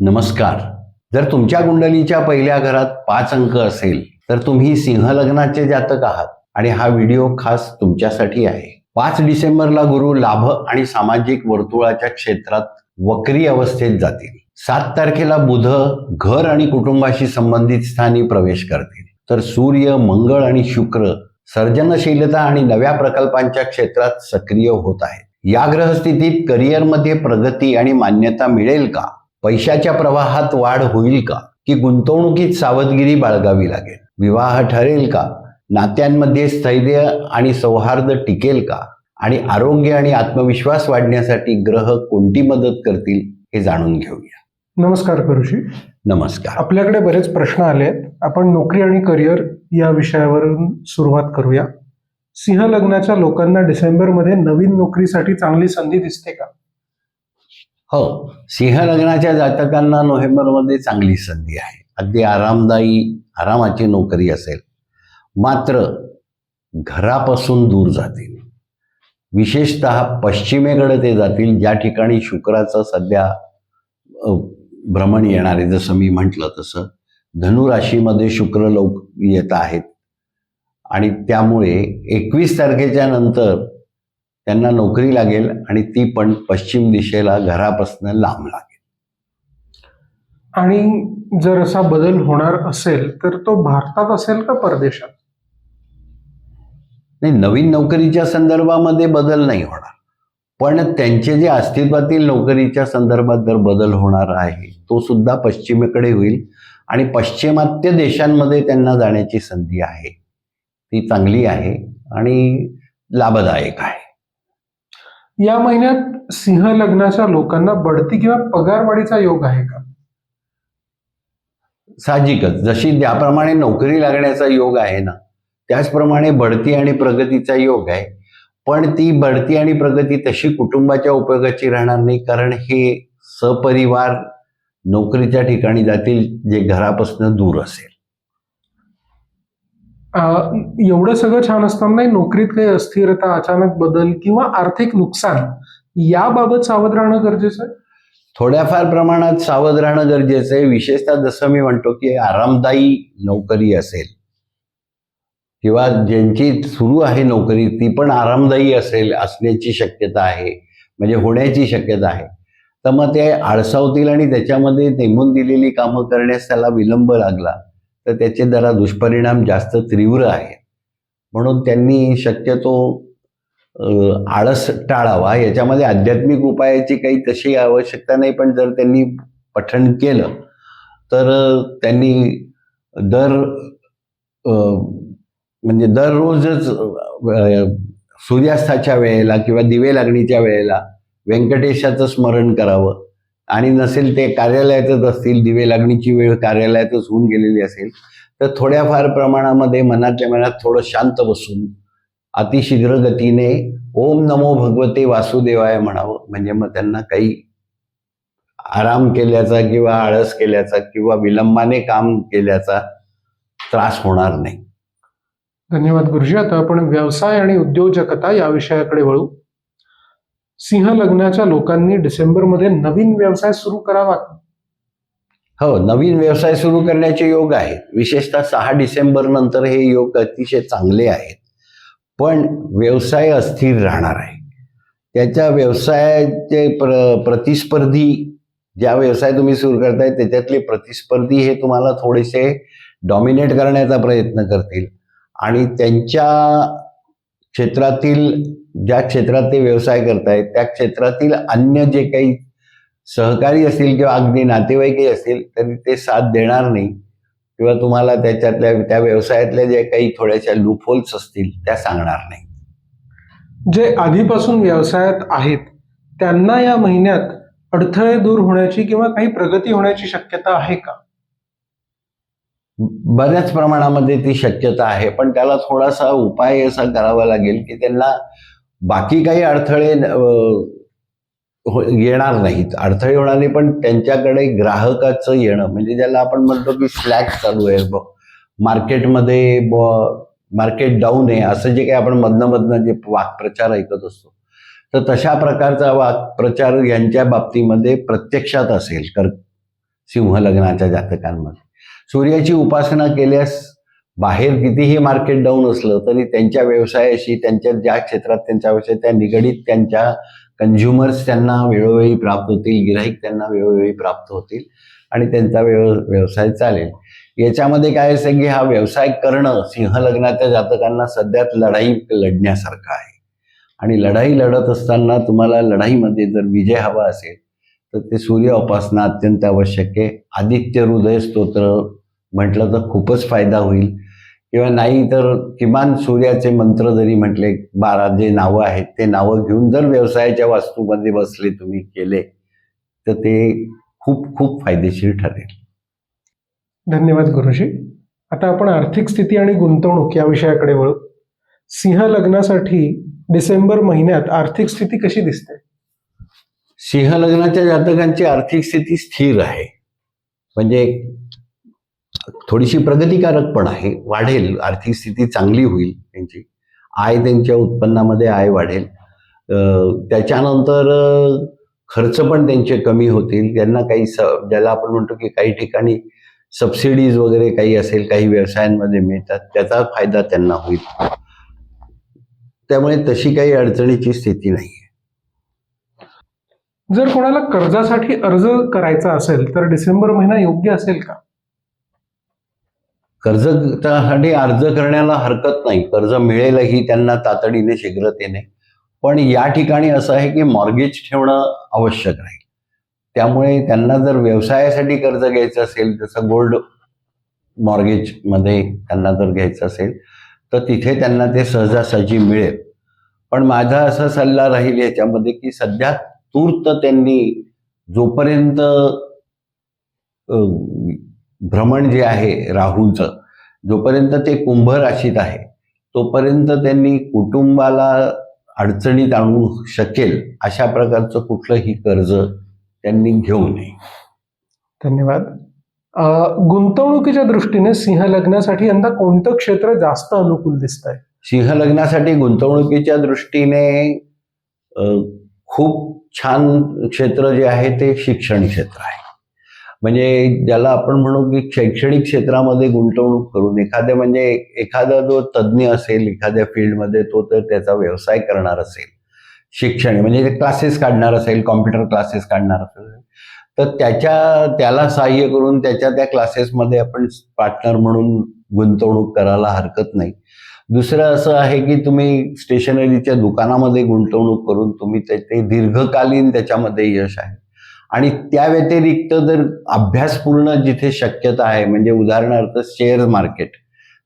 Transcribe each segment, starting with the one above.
नमस्कार. जर तुमच्या कुंडलीच्या पहिल्या घरात पाच अंक असेल तर तुम्ही सिंह लग्नाचे जातक आहात आणि हा व्हिडिओ खास तुमच्यासाठी आहे. पाच डिसेंबरला गुरु लाभ आणि सामाजिक वर्तुळाच्या क्षेत्रात वक्री अवस्थेत जातील. सात तारखेला बुध घर आणि कुटुंबाशी संबंधित स्थानी प्रवेश करतील. तर सूर्य मंगळ आणि शुक्र सर्जनशीलता आणि नव्या प्रकल्पांच्या क्षेत्रात सक्रिय होत आहेत. या ग्रहस्थितीत करिअरमध्ये प्रगती आणि मान्यता मिळेल का? पैशाच्या प्रवाहात वाढ होईल का? की गुंतवणुकीत सावधगिरी बाळगावी लागेल? विवाह ठरेल का? नात्यांमध्ये स्थैर्य आणि सौहार्द टिकेल का? आणि आरोग्य आणि आत्मविश्वास वाढण्यासाठी ग्रह कोणती मदत करतील हे जाणून घेऊया. नमस्कार करुशी नमस्कार. आपल्याकडे बरेच प्रश्न आले आहेत आपण नोकरी आणि करिअर या विषयावरून सुरुवात करूया. सिंह लग्नाच्या लोकांना डिसेंबरमध्ये नवीन नोकरीसाठी चांगली संधी दिसते का? हो सिंह लग्नाच्या जातकांना नोव्हेंबरमध्ये चांगली संधी आहे. अगदी आरामदायी आरामाची नोकरी असेल. मात्र घरापासून दूर जातील. विशेषत पश्चिमेकडे ते जातील ज्या ठिकाणी शुक्राचं सध्या भ्रमण येणार आहे जसं मी म्हटलं तसं. धनुराशीमध्ये शुक्र लोक येत आहेत. आणि त्यामुळे एकवीस तारखेच्या नंतर त्यांना नोकरी लागेल आणि ती पण पश्चिम दिशेला घरापासून लांब लागेल. आणि जर असा बदल होणार असेल तर तो भारतात असेल का परदेशात? नाही नवीन नोकरीच्या संदर्भामध्ये बदल नाही होणार. पण त्यांचे जे अस्तित्वातील नोकरीच्या संदर्भात जर बदल होणार आहे तो सुद्धा पश्चिमेकडे होईल आणि पश्चिमात्य देशांमध्ये त्यांना जाण्याची संधी आहे. ती चांगली आहे आणि लाभदायक आहे. या महिन्यात सिंह लग्नाच्या लोकांना बढती किंवा पगारवाढीचा योग आहे का? साहजिकच. जशी ज्याप्रमाणे नोकरी लागण्याचा योग आहे ना त्याचप्रमाणे बढती आणि प्रगतीचा योग आहे. पण ती बढती आणि प्रगती तशी कुटुंबाच्या उपयोगाची राहणार नाही कारण हे सपरिवार नोकरीच्या ठिकाणी जातील जे घरापासून दूर असेल. एवढं सगळं छान असतानाही नोकरीत काही अस्थिरता अचानक बदल किंवा आर्थिक नुकसान याबाबत सावध राहणं गरजेचं आहे? थोड्याफार प्रमाणात सावध राहणं गरजेचं आहे. विशेषतः जसं मी म्हणतो की आरामदायी नोकरी असेल किंवा ज्यांची सुरू आहे नोकरी ती पण आरामदायी असेल असण्याची शक्यता आहे म्हणजे होण्याची शक्यता आहे. तर मग ते आळसावतील आणि त्याच्यामध्ये नेमून दिलेली कामं करण्यास त्याला विलंब लागला. तर त्याचे जरा दुष्परिणाम जास्त तीव्र आहेत. म्हणून त्यांनी शक्यतो आळस टाळावा. याच्यामध्ये आध्यात्मिक उपायाची काही तशी आवश्यकता नाही पण जर त्यांनी पठण केलं तर त्यांनी दर म्हणजे दररोजच सूर्यास्ताच्या वेळेला किंवा दिवे लागणीच्या वेळेला व्यंकटेशाचं स्मरण करावं. आणि नसेल ते कार्यालयातच असतील दिवे लागणीची वेळ कार्यालयातच होऊन गेलेली असेल तर थोड्याफार प्रमाणामध्ये मनातल्या मनात थोडं शांत बसून अतिशीघ्र गतीने ओम नमो भगवते वासुदेवाय म्हणावं. म्हणजे मग त्यांना काही आराम केल्याचा किंवा आळस केल्याचा किंवा विलंबाने काम केल्याचा त्रास होणार नाही. धन्यवाद गुरुजी. आता आपण व्यवसाय आणि उद्योजकता या विषयाकडे वळू. सिंह लग्नाच्या लोकांनी डिसेंबरमध्ये नवीन व्यवसाय सुरू करावा. हो नवीन व्यवसाय सुरू करण्याचे योग आहेत. विशेषतः सहा डिसेंबर नंतर हे योग अतिशय चांगले आहेत. पण व्यवसाय अस्थिर राहणार आहे. त्याच्या व्यवसायाचे प्र प्रतिस्पर्धी ज्या व्यवसाय तुम्ही सुरू करताय त्याच्यातले प्रतिस्पर्धी हे तुम्हाला थोडेसे डॉमिनेट करण्याचा प्रयत्न करतील. आणि त्यांच्या क्षेत्रातील ज्या क्षेत्रात ते व्यवसाय करतायत त्या क्षेत्रातील अन्य जे काही सहकारी असतील किंवा अगदी नातेवाईकही असतील तरी ते साथ देणार नाही. किंवा तुम्हाला त्याच्यातल्या त्या व्यवसायातल्या जे काही थोड्याशा लूपहोल्स असतील त्या सांगणार नाही. जे आधीपासून व्यवसायात आहेत त्यांना या महिन्यात अडथळे दूर होण्याची किंवा काही प्रगती होण्याची शक्यता आहे का? बऱ्याच प्रमाणामध्ये ती शक्यता आहे पण त्याला थोडासा उपाय असा करावा लागेल की त्यांना बाकी काही अडथळे हो- येणार नाहीत. अडथळे होणार नाही पण त्यांच्याकडे ग्राहकाचं येणं. म्हणजे ज्याला आपण म्हणतो की स्लॅक चालू आहे. मार्केटमध्ये ब मार्केट डाऊन आहे. असं जे काही आपण मधनं मधनं जे वाक्प्रचार ऐकत असतो. तर तशा प्रकारचा वाक्प्रचार यांच्या बाबतीमध्ये प्रत्यक्षात असेल कर सिंह लग्नाच्या जातकांमध्ये. सूर्याची उपासना केल्यास बाहेर कितीही मार्केट डाऊन असलं तरी त्यांच्या व्यवसायाशी त्यांच्या ज्या क्षेत्रात त्यांचा व्यवसाय त्या निगडीत त्यांच्या कन्झ्युमर्स त्यांना वेळोवेळी प्राप्त होतील गिराईक त्यांना वेळोवेळी प्राप्त होतील आणि त्यांचा व्यव व्यवसाय चालेल. याच्यामध्ये काय असेल की हा व्यवसाय करणं सिंह लग्नाच्या जातकांना सध्यात लढाई लढण्यासारखं आहे. आणि लढाई लढत असताना तुम्हाला लढाईमध्ये जर विजय हवा असेल तर ते सूर्य उपासना अत्यंत आवश्यक आहे. आदित्य हृदय स्तोत्र म्हटलं तर खूपच फायदा होईल. किंवा नाही तर किमान सूर्याचे मंत्र जरी म्हटले बारा जे नावं आहेत ते नावं घेऊन जर व्यवसायाच्या वास्तूमध्ये बसले तुम्ही केले तर ते खूप खूप फायदेशीर ठरेल. धन्यवाद गुरुजी. आता आपण आर्थिक स्थिती आणि गुंतवणूक या विषयाकडे वळू. सिंह लग्नासाठी डिसेंबर महिन्यात आर्थिक स्थिती कशी दिसते? सिंह लग्नाच्या जातकांची आर्थिक स्थिती स्थिर आहे. म्हणजे थोडीशी प्रगतिकारक पण आहे. वाढेल. आर्थिक स्थिती चांगली होईल त्यांची. आय त्यांच्या उत्पन्नामध्ये आय वाढेल. त्याच्यानंतर खर्च पण त्यांचे कमी होतील. त्यांना काही स ज्याला आपण म्हणतो की काही ठिकाणी सबसिडीज वगैरे काही असेल काही व्यवसायांमध्ये मिळतात त्याचा फायदा त्यांना होईल. त्यामुळे तशी काही अडचणीची स्थिती नाही जर कोणाला कर्जासाठी अर्ज करायचा असेल तर डिसेंबर महिना योग्य असेल का? कर्जासाठी अर्ज करण्याला हरकत नाही. कर्ज मिळेलही त्यांना तातडीने शीघ्रतेने. पण या ठिकाणी असं आहे की मॉर्गेज ठेवणं आवश्यक राहील. त्यामुळे त्यांना जर व्यवसायासाठी कर्ज घ्यायचं असेल जसं गोल्ड मॉर्गेजमध्ये त्यांना जर घ्यायचं असेल तर तिथे त्यांना ते सहजासहजी मिळेल. पण माझा असा सल्ला राहील याच्यामध्ये की सध्या तूर्त त्यांनी जोपर्यंत भ्रमण जे आहे राहूचं जोपर्यंत ते कुंभ राशीत आहे तोपर्यंत त्यांनी कुटुंबाला अडचणीत आणू शकेल अशा प्रकारचं कुठलंही कर्ज त्यांनी घेऊ नये. धन्यवाद. गुंतवणुकीच्या दृष्टीने सिंह लग्नासाठी यंदा कोणतं क्षेत्र जास्त अनुकूल दिसत आहे सिंह लग्नासाठी गुंतवणुकीच्या दृष्टीने खूप छान क्षेत्र जे आहे ते शिक्षण क्षेत्र आहे. म्हणजे ज्याला आपण म्हणू की शैक्षणिक क्षेत्रामध्ये गुंतवणूक करून एखाद्या म्हणजे एखादा जो तज्ज्ञ असेल एखाद्या फील्डमध्ये तो तर त्याचा व्यवसाय करणार असेल. शिक्षण म्हणजे क्लासेस काढणार असेल कॉम्प्युटर क्लासेस काढणार असेल. तर त्याच्या त्याला सहाय्य करून त्याच्या त्या क्लासेसमध्ये आपण पार्टनर म्हणून गुंतवणूक करायला हरकत नाही. दुसरं असं आहे की तुम्ही स्टेशनरीच्या दुकानामध्ये गुंतवणूक करून तुम्ही ते दीर्घकालीन त्याच्यामध्ये यश आहे. आणि त्या व्यतिरिक्त जर अभ्यासपूर्ण जिथे शक्यता आहे म्हणजे उदाहरणार्थ शेअर मार्केट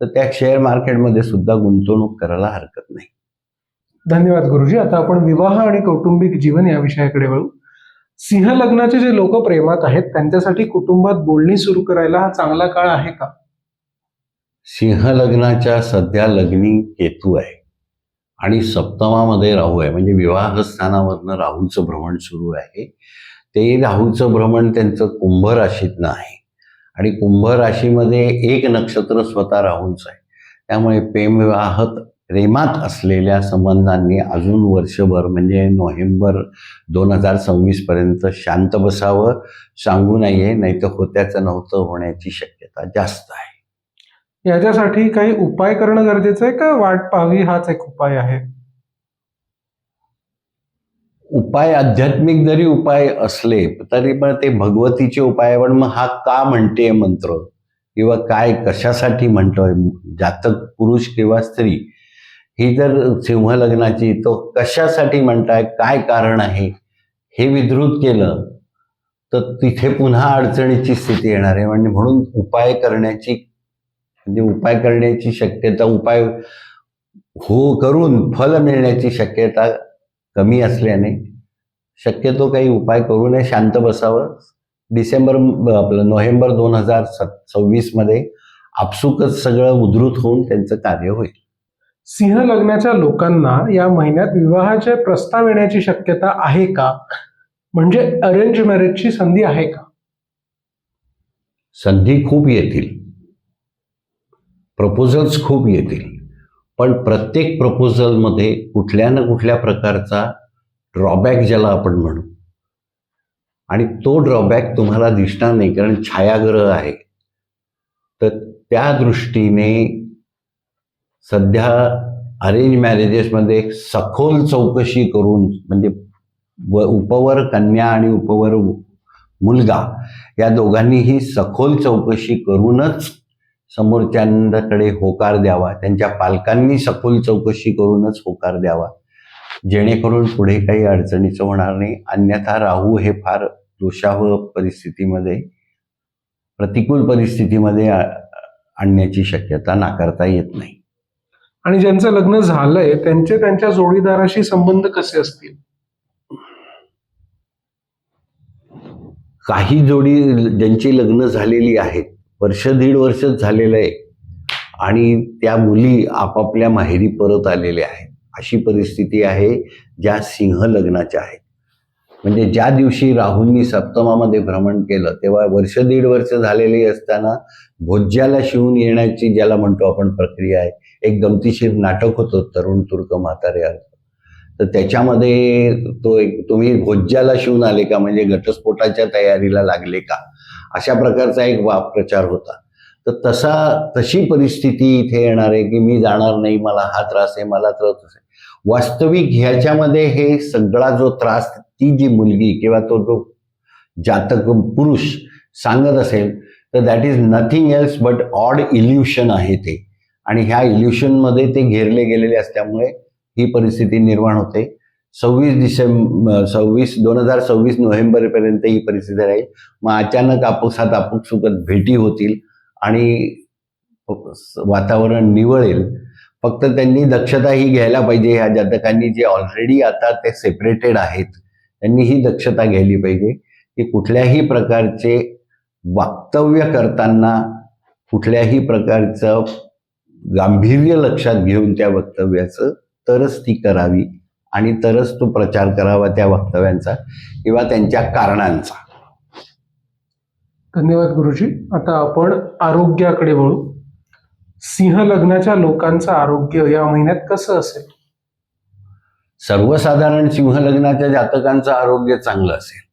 तर त्या शेअर मार्केटमध्ये सुद्धा गुंतवणूक करायला हरकत नाही. धन्यवाद गुरुजी. आता आपण विवाह आणि कौटुंबिक जीवन या विषयाकडे वळू. सिंह लग्नाचे जे लोक प्रेमात आहेत त्यांच्यासाठी कुटुंबात बोलणी सुरू करायला हा चांगला काळ आहे का? सिंह लग्नाच्या सध्या लग्नी केतू आहे आणि सप्तमामध्ये राहू आहे. म्हणजे विवाह स्थानावरनं राहूचं भ्रमण सुरू आहे. ते राहूचं भ्रमण त्यांचं कुंभ राशीतनं आहे आणि कुंभ राशीमध्ये एक नक्षत्र स्वतः राहूनच आहे. त्यामुळे प्रेमविवाहत प्रेमात असलेल्या संबंधांनी अजून वर्षभर म्हणजे नोव्हेंबर दोन हजार सव्वीसपर्यंत शांत बसावं सांगू नये नाही तर होत्याचं नव्हतं होण्याची शक्यता जास्त आहे. याच्यासाठी काही उपाय करणं गरजेचं आहे का? वाट पाहावी हाच एक उपाय आहे. उपाय आध्यात्मिक जरी उपाय असले तरी पण ते भगवतीचे उपाय पण मग हा का म्हणते मंत्र? किंवा काय कशासाठी म्हणतोय? जातक पुरुष किंवा स्त्री? ही जर सिंह लग्नाची तो कशासाठी म्हणताय? काय कारण आहे? हे विधृत केलं तर तिथे पुन्हा अडचणीची स्थिती येणार आहे. म्हणजे म्हणून उपाय करण्याची म्हणजे उपाय करण्याची शक्यता उपाय हो करून फल मिळण्याची शक्यता कमी असल्याने शक्यतो काही उपाय करू नये. शांत बसावं. डिसेंबर आपलं नोव्हेंबर दोन हजार सव्वीसमध्ये आपसुकच सगळं उद्धृत होऊन त्यांचं कार्य होईल. सिंह लग्नाच्या लोकांना या महिन्यात विवाहाचे प्रस्ताव येण्याची शक्यता आहे का? म्हणजे अरेंज मॅरेजची संधी आहे का? संधी खूप येतील. प्रपोजल्स खूप येतील. पण प्रत्येक प्रपोजलमध्ये कुठल्या ना कुठल्या प्रकारचा ड्रॉबॅक ज्याला आपण म्हणू. आणि तो ड्रॉबॅक तुम्हाला दिसणार नाही कारण छायाग्रह आहे. तर त्या दृष्टीने सध्या अरेंज मॅरेजेसमध्ये सखोल चौकशी करून म्हणजे व उपवर कन्या आणि उपवर मुलगा या दोघांनीही सखोल चौकशी करूनच समोरच्यांकडे होकार द्यावा. त्यांच्या पालकांनी सखोल चौकशी करूनच होकार द्यावा. जेणेकरून पुढे काही अडचणीचं होणार नाही. अन्यथा राहू हे फार दोषावह परिस्थितीमध्ये प्रतिकूल परिस्थितीमध्ये आणण्याची शक्यता नाकारता येत नाही. आणि ज्यांचं लग्न झालंय त्यांचे त्यांच्या जोडीदाराशी संबंध कसे असतील? काही जोडी ज्यांची लग्न झालेली आहेत वर्ष दीड वर्ष झालेलं आहे. आणि त्या मुली आपापल्या माहेरी परत आलेल्या आहेत. अशी परिस्थिती आहे ज्या सिंह लग्नाच्या आहेत. म्हणजे ज्या दिवशी राहूंनी सप्तमामध्ये भ्रमण केलं तेव्हा वर्ष दीड वर्ष झालेली असताना भोज्याला शिवून येण्याची ज्याला म्हणतो आपण प्रक्रिया आहे एक गमतीशीर नाटक होतं तरुण तुर्क म्हातारे तर त्याच्यामध्ये तो एक तुम्ही भोज्याला शिवून आले का? म्हणजे घटस्फोटाच्या तयारीला लागले का? अशा प्रकारचा एक वा प्रचार होता. तर तसा तशी परिस्थिती इथे येणार आहे की मी जाणार नाही मला हा त्रास आहे मला त्रास आहे. वास्तविक ह्याच्यामध्ये हे सगळा जो त्रास ती जी मुलगी किंवा तो जो जातक पुरुष सांगत असेल तर that is nothing else but odd illusion आहे ते. आणि ह्या इल्युशनमध्ये ते घेरले गेलेले असल्यामुळे ही परिस्थिती निर्माण होते. सव्वीस डिसेंबर सव्वीस दोन हजार सव्वीस नोव्हेंबरपर्यंत ही परिस्थिती राहील. मग अचानक आपुसात आपुक सुकत भेटी होतील आणि वातावरण निवळेल. फक्त त्यांनी दक्षता ही घ्यायला पाहिजे. ह्या जातकांनी जे ऑलरेडी आता ते सेपरेटेड आहेत त्यांनी ही दक्षता घ्यायली पाहिजे. की कुठल्याही प्रकारचे वक्तव्य करताना कुठल्याही प्रकारचं गांभीर्य लक्षात घेऊन त्या वक्तव्याचं तरच ती करावी. आणि तरच तो प्रचार करावा त्या वक्तव्यांचा किंवा त्यांच्या कारणांचा. धन्यवाद गुरुजी. आता आपण आरोग्याकडे वळू. सिंह लग्नाच्या लोकांचं आरोग्य या महिन्यात कसं असेल? सर्वसाधारण सिंह लग्नाच्या जातकांचं आरोग्य चांगलं असेल.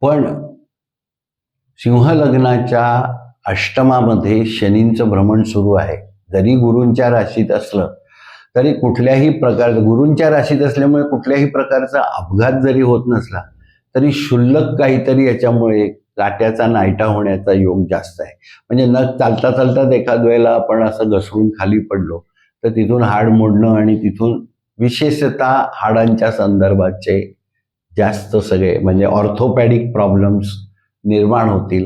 पण सिंह लग्नाच्या अष्टमामध्ये शनींचं भ्रमण सुरू आहे. जरी गुरूंच्या राशीत असलं तरी कुठल्याही प्रकार गुरूंच्या राशीत असल्यामुळे कुठल्याही प्रकारचा अपघात जरी होत नसला तरी क्षुल्लक काहीतरी याच्यामुळे काट्याचा नायटा होण्याचा योग जास्त आहे. म्हणजे न चालता चालताच एखाद वेळेला आपण असं घसरून खाली पडलो तर तिथून हाड मोडणं आणि तिथून विशेषतः हाडांच्या संदर्भाचे जास्त सगळे म्हणजे ऑर्थोपॅडिक प्रॉब्लेम्स निर्माण होतील.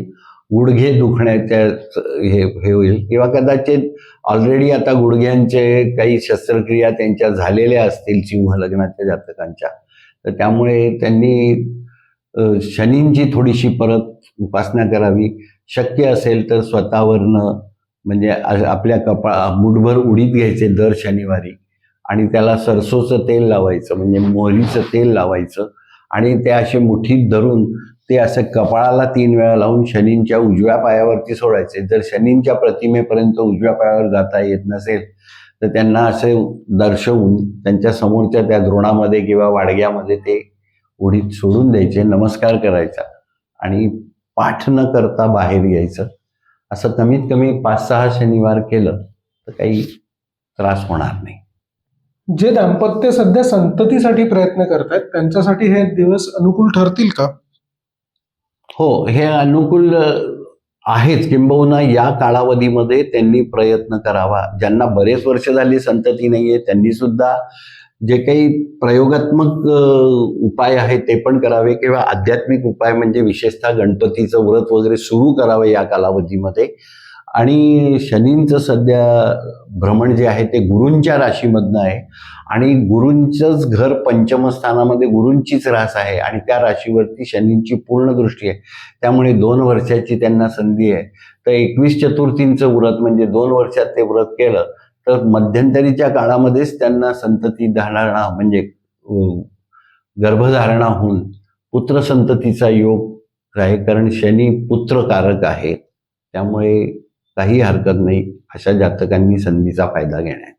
गुडघे दुखण्याच्या हे हे होईल. किंवा कदाचित ऑलरेडी आता गुडघ्यांचे काही शस्त्रक्रिया त्यांच्या झालेल्या असतील सिंहलग्नाच्या जातकांच्या. तर त्यामुळे त्यांनी शनींची थोडीशी परत उपासना करावी. शक्य असेल तर स्वतःवरनं म्हणजे आपल्या कपाळ मुठभर उडीत घ्यायचे दर शनिवारी. आणि त्याला सरसोचं तेल लावायचं म्हणजे मोहरीचं तेल लावायचं. आणि ते असे मुठीत धरून ते असं कपाळाला तीन वेळा लावून शनींच्या उजव्या पायावरती सोडायचे. जर शनींच्या प्रतिमेपर्यंत उजव्या पायावर जाता येत नसेल तर त्यांना असे दर्शवून त्यांच्या समोरच्या त्या द्रोणामध्ये किंवा वाडग्यामध्ये ते उडीत सोडून द्यायचे नमस्कार करायचा आणि पाठ न करता बाहेर यायचं. असं कमीत कमी पाच सहा शनिवार केलं तर काही त्रास होणार नाही. जे दाम्पत्य सध्या संततीसाठी प्रयत्न करतायत त्यांच्यासाठी हे दिवस अनुकूल ठरतील का? हो हे अनुकूल आहेच. किंबहुना या कालावधीमध्ये त्यांनी प्रयत्न करावा. ज्यांना बरेच वर्ष झाली संतती नाहीये त्यांनी सुद्धा जे काही प्रयोगात्मक उपाय आहेत ते पण करावे किंवा आध्यात्मिक उपाय म्हणजे विशेषतः गणपतीचं व्रत वगैरे सुरू करावं या कालावधीमध्ये. आणि शनींचं सध्या भ्रमण जे आहे ते गुरूंच्या राशीमधनं आहे. आणि गुरूंचंच घर पंचमस्थानामध्ये गुरूंचीच रास आहे आणि त्या राशीवरती शनींची पूर्ण दृष्टी आहे. त्यामुळे दोन वर्षाची त्यांना संधी आहे. तर एकवीस चतुर्थींचं व्रत म्हणजे दोन वर्षात ते व्रत केलं तर मध्यंतरीच्या काळामध्येच त्यांना संतती धारणा म्हणजे गर्भधारणा होऊन पुत्र संततीचा योग आहे. कारण शनी पुत्रकारक आहे. त्यामुळे काही हरकत नाही अशा जातकांनी संधीचा फायदा घेण्यात.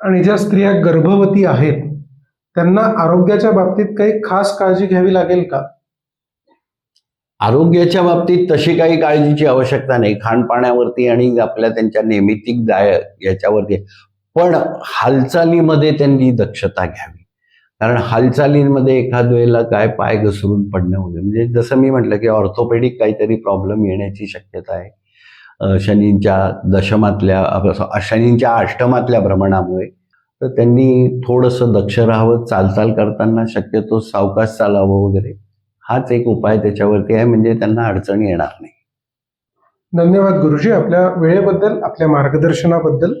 आणि ज्या स्त्रिया गर्भवती आहेत त्यांना आरोग्याच्या बाबतीत काही खास काळजी घ्यावी लागेल का? आरोग्याच्या बाबतीत तशी काही काळजीची आवश्यकता नाही. खाणपाण्यावरती आणि आपल्या त्यांच्या नेमितिक जाय याच्यावरती. पण हालचालीमध्ये त्यांनी दक्षता घ्यावी. कारण हालचालींमध्ये एखाद वेळेला काय पाय घसरून पडणं वगैरे. म्हणजे जसं मी म्हटलं की ऑर्थोपेडिक काहीतरी प्रॉब्लेम येण्याची शक्यता आहे. शनींच्या दशमातल्या शनींच्या अष्टमातल्या भ्रमणामुळे तर त्यांनी थोडंसं दक्ष राहावं चालचाल करताना शक्यतो सावकाश चालावं वगैरे हाच एक उपाय त्याच्यावरती आहे म्हणजे त्यांना अडचण येणार नाही. धन्यवाद गुरुजी. आपल्या वेळेबद्दल आपल्या मार्गदर्शनाबद्दल.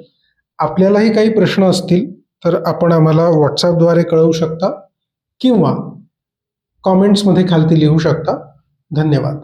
आपल्यालाही काही प्रश्न असतील तर आपण आम्हाला व्हॉट्सॲपद्वारे कळवू शकता किंवा कॉमेंट्समध्ये खालती लिहू शकता. धन्यवाद.